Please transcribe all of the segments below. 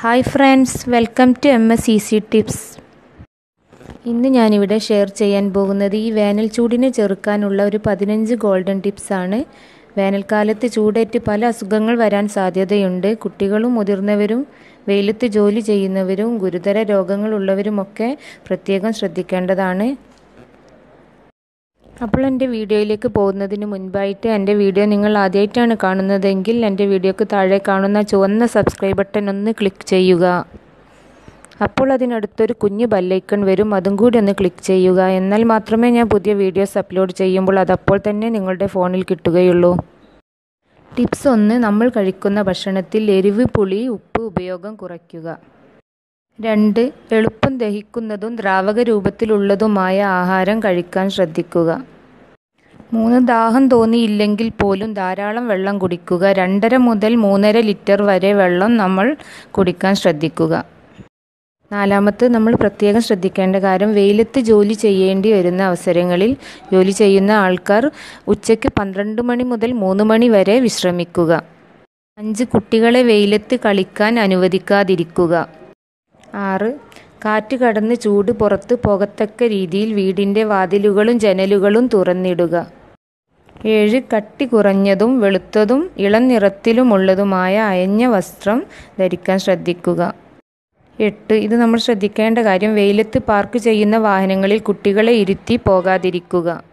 Hi friends welcome to M S easy tips ഇന്ന് ഞാനിവിടെ share ചെയ്യാൻ പോകുന്നത് ഈ വേനൽ ചൂടിനെ ചെറുക്കാനുള്ള ഒരു പതിനഞ്ച് ഗോൾഡൻ ടിപ്സാണ് വേനൽക്കാലത്ത് ചൂടേറ്റ് പല അസുഖങ്ങൾ വരാൻ സാധ്യതയുണ്ട്. കുട്ടികളും മുതിർന്നവരും വെയിലത്ത് ജോലി ചെയ്യുന്നവരും ഗുരുതര രോഗങ്ങളുള്ളവരുമൊക്കെ പ്രത്യേകം ശ്രദ്ധിക്കേണ്ടതാണ്. അപ്പോൾ എന്റെ വീഡിയോയിലേക്ക് പോകുന്നതിന് മുൻപായിട്ട് എന്റെ വീഡിയോ നിങ്ങൾ ആദ്യമായിട്ടാണ് കാണുന്നതെങ്കിൽ എന്റെ വീഡിയോക്ക് താഴെ കാണുന്ന ചുവന്ന സബ്സ്ക്രൈബ് ബട്ടൺ ഒന്ന് ക്ലിക്ക് ചെയ്യുക. അപ്പോൾ അതിനടുത്തൊരു കുഞ്ഞു ബെല്ലൈക്കൺ വരും. അതും കൂടി ഒന്ന് ക്ലിക്ക് ചെയ്യുക. എന്നാൽ മാത്രമേ ഞാൻ പുതിയ വീഡിയോസ് അപ്ലോഡ് ചെയ്യുമ്പോൾ അതപ്പോൾ തന്നെ നിങ്ങളുടെ ഫോണിൽ കിട്ടുകയുള്ളൂ. ടിപ്സ് ഒന്ന് നമ്മൾ കഴിക്കുന്ന ഭക്ഷണത്തിൽ എരിവ് പുളി ഉപ്പ് ഉപയോഗം കുറയ്ക്കുക. രണ്ട് എളുപ്പം ദഹിക്കുന്നതും ദ്രാവക രൂപത്തിലുള്ളതുമായ ആഹാരം കഴിക്കാൻ ശ്രദ്ധിക്കുക. മൂന്ന് ദാഹം തോന്നിയില്ലെങ്കിൽ പോലും ധാരാളം വെള്ളം കുടിക്കുക. രണ്ടര മുതൽ മൂന്നര ലിറ്റർ വരെ വെള്ളം നമ്മൾ കുടിക്കാൻ ശ്രദ്ധിക്കുക. നാലാമത്തെ നമ്മൾ പ്രത്യേകം ശ്രദ്ധിക്കേണ്ട കാര്യം വെയിലത്ത് ജോലി ചെയ്യേണ്ടി വരുന്ന അവസരങ്ങളിൽ ജോലി ചെയ്യുന്ന ആൾക്കാർ ഉച്ചയ്ക്ക് പന്ത്രണ്ട് മണി മുതൽ മൂന്ന് മണി വരെ വിശ്രമിക്കുക. അഞ്ച് കുട്ടികളെ വെയിലത്ത് കളിക്കാൻ അനുവദിക്കാതിരിക്കുക. ആറ്. കാറ്റ് കടന്ന് ചൂട് പുറത്ത് പോകത്തക്ക രീതിയിൽ വീടിന്റെ വാതിലുകളും ജനലുകളും തുറന്നിടുക. ഏഴ്. കട്ടി കുറഞ്ഞതും വെളുത്തതും ഇളം നിറത്തിലുമുള്ളതുമായ അയഞ്ഞ വസ്ത്രം ധരിക്കാൻ ശ്രദ്ധിക്കുക. എട്ട്. ഇത് നമ്മൾ ശ്രദ്ധിക്കേണ്ട കാര്യം വെയിലത്ത് പാർക്ക് ചെയ്യുന്ന വാഹനങ്ങളിൽ കുട്ടികളെ ഇരുത്തി പോകാതിരിക്കുക.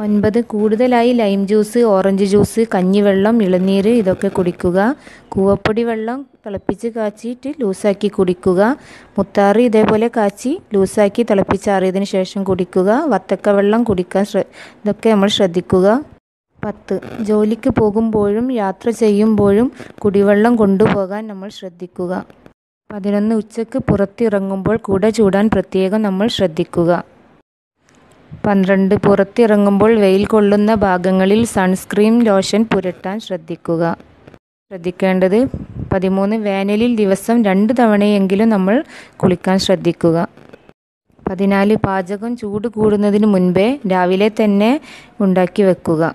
ഒൻപത് കൂടുതലായി ലൈം ജ്യൂസ് ഓറഞ്ച് ജ്യൂസ് കഞ്ഞിവെള്ളം ഇളനീര് ഇതൊക്കെ കുടിക്കുക. കൂവപ്പൊടി വെള്ളം തിളപ്പിച്ച് കാച്ചിയിട്ട് ലൂസാക്കി കുടിക്കുക. മുത്താറി ഇതേപോലെ കാച്ചി ലൂസാക്കി തിളപ്പിച്ചാറിയതിന് ശേഷം കുടിക്കുക. വത്തക്ക വെള്ളം കുടിക്കാൻ ഇതൊക്കെ നമ്മൾ ശ്രദ്ധിക്കുക. പത്ത്. ജോലിക്ക് പോകുമ്പോഴും യാത്ര ചെയ്യുമ്പോഴും കുടിവെള്ളം കൊണ്ടുപോകാൻ നമ്മൾ ശ്രദ്ധിക്കുക. പതിനൊന്ന്. ഉച്ചയ്ക്ക് പുറത്തിറങ്ങുമ്പോൾ കുട ചൂടാൻ പ്രത്യേകം നമ്മൾ ശ്രദ്ധിക്കുക. പന്ത്രണ്ട് പുറത്തിറങ്ങുമ്പോൾ വെയിൽ കൊള്ളുന്ന ഭാഗങ്ങളിൽ സൺസ്ക്രീൻ ലോഷൻ പുരട്ടാൻ ശ്രദ്ധിക്കുക. ശ്രദ്ധിക്കേണ്ടത് പതിമൂന്ന് വേനലിൽ ദിവസം രണ്ട് തവണയെങ്കിലും നമ്മൾ കുളിക്കാൻ ശ്രദ്ധിക്കുക. പതിനാല് പാചകം ചൂട് കൂടുന്നതിന് മുൻപേ രാവിലെ തന്നെ ഉണ്ടാക്കി വെക്കുക.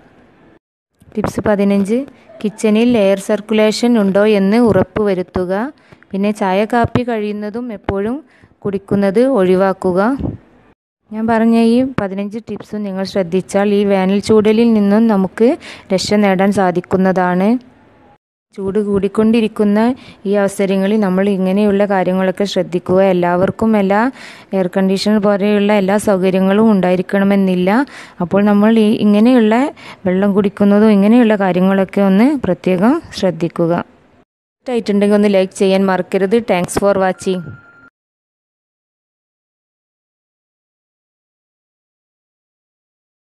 ടിപ്സ് പതിനഞ്ച് കിച്ചണിൽ എയർ സർക്കുലേഷൻ ഉണ്ടോ എന്ന് ഉറപ്പ് വരുത്തുക. പിന്നെ ചായ കാപ്പി കഴിയുന്നതും എപ്പോഴും കുടിക്കുന്നത് ഒഴിവാക്കുക. ഞാൻ പറഞ്ഞ ഈ പതിനഞ്ച് ടിപ്സും നിങ്ങൾ ശ്രദ്ധിച്ചാൽ ഈ വേനൽ ചൂടലിൽ നിന്നും നമുക്ക് രക്ഷ നേടാൻ സാധിക്കുന്നതാണ്. ചൂട് കൂടിക്കൊണ്ടിരിക്കുന്ന ഈ അവസരങ്ങളിൽ നമ്മൾ ഇങ്ങനെയുള്ള കാര്യങ്ങളൊക്കെ ശ്രദ്ധിക്കുക. എല്ലാവർക്കും എല്ലാ എയർ കണ്ടീഷണർ പോലെയുള്ള എല്ലാ സൗകര്യങ്ങളും ഉണ്ടായിരിക്കണമെന്നില്ല. അപ്പോൾ നമ്മൾ ഈ ഇങ്ങനെയുള്ള വെള്ളം കുടിക്കുന്നതും ഇങ്ങനെയുള്ള കാര്യങ്ങളൊക്കെ ഒന്ന് പ്രത്യേകം ശ്രദ്ധിക്കുക. ഇഷ്ടമായിട്ടുണ്ടെങ്കിൽ ഒന്ന് ലൈക്ക് ചെയ്യാൻ മറക്കരുത്. Thanks for watching